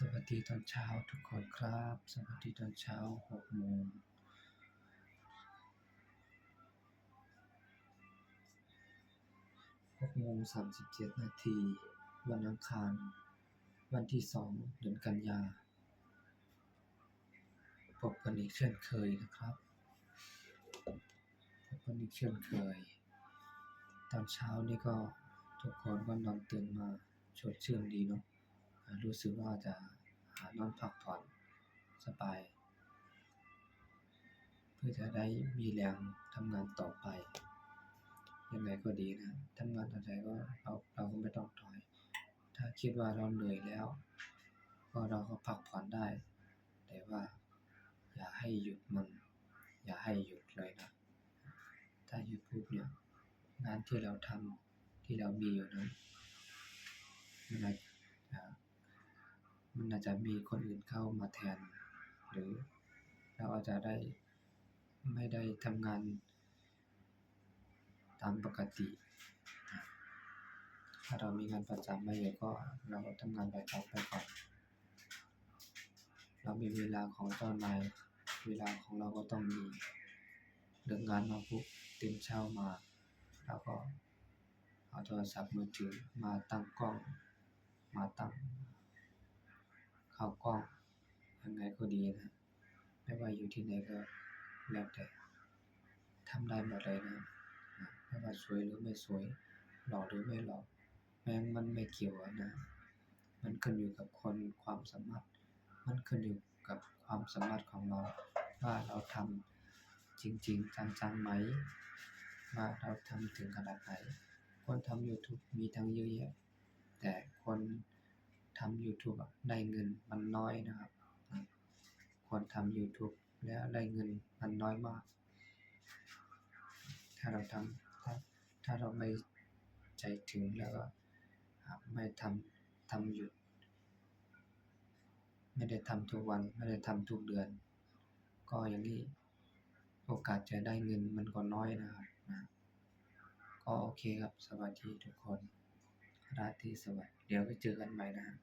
สวัสดีตอนเช้าทุกคนครับ สวัสดีตอนเช้าหกโมงหกโมงสามสิบเจ็ดนาที วันอังคาร วันที่สองเดือนกันยาพบกันอีกเช่นเคยนะครับพบกันอีกเช่นเคย ตอนเช้านี่ก็ทุกคนก็นอนตื่นมาสดชื่นดีเนาะ รู้สึกว่าจะหานอนพักผ่อนสบาย เพื่อจะได้มีแรงทำงานต่อไปยังไงก็ดีนะทำงานต่อไรก็เราเราก็ไม่ต้องถอย ถ้าคิดว่าเราเหนื่อยแล้ว ก็เราก็พักผ่อนได้ แต่ว่าอย่าให้หยุดมัน อย่าให้หยุดเลยนะ ถ้าหยุดปุ๊บเนี่ยงานที่เราทำที่เรามีอยู่นั้นมันอาจจะ มันอาจจะมีคนอื่นเข้ามาแทน หรือเราอาจจะได้ไม่ได้ทำงานตามปกติ ถ้าเรามีงานประจำมาเยอะก็เราก็ทำงานไปต่อไปก่อน เรามีเวลาของเจ้านายเวลาของเราก็ต้องมีเลิกงานมาปุ๊บตื่นเช้ามาเราก็เอาโทรศัพท์มือถือมาตั้งกล้องมาตั้ง เข้ากล้องยังไงก็ดีนะ ไม่ว่าอยู่ที่ไหนก็แล้วแต่ทำได้หมดเลยนะ ไม่ว่าสวยหรือไม่สวย หล่อหรือไม่หล่อแม้มันไม่เกี่ยวนะ มันขึ้นอยู่กับคนความสามารถ มันขึ้นอยู่กับความสามารถของเรา ว่าเราทำจริง ๆจังๆไหม ว่าเราทำถึงขนาดไหน คนทำ YouTube มีทั้งเยอะแยะแต่คน ทำ YouTube อะได้เงินมันน้อยนะครับ คนทำ YouTube แล้วได้เงินมันน้อยมาก ถ้าเราทำถ้าถ้าเราไม่ใจถึงแล้วก็ไม่ทำทำหยุด ไม่ได้ทำทุกวัน ไม่ได้ทำทุกเดือน ก็อย่างนี้โอกาสจะได้เงินมันก็น้อยนะครับนะก็โอเคครับสวัสดีทุกคน ราตรีสวัสดิ์เดี๋ยวไปเจอกันใหม่นะครับ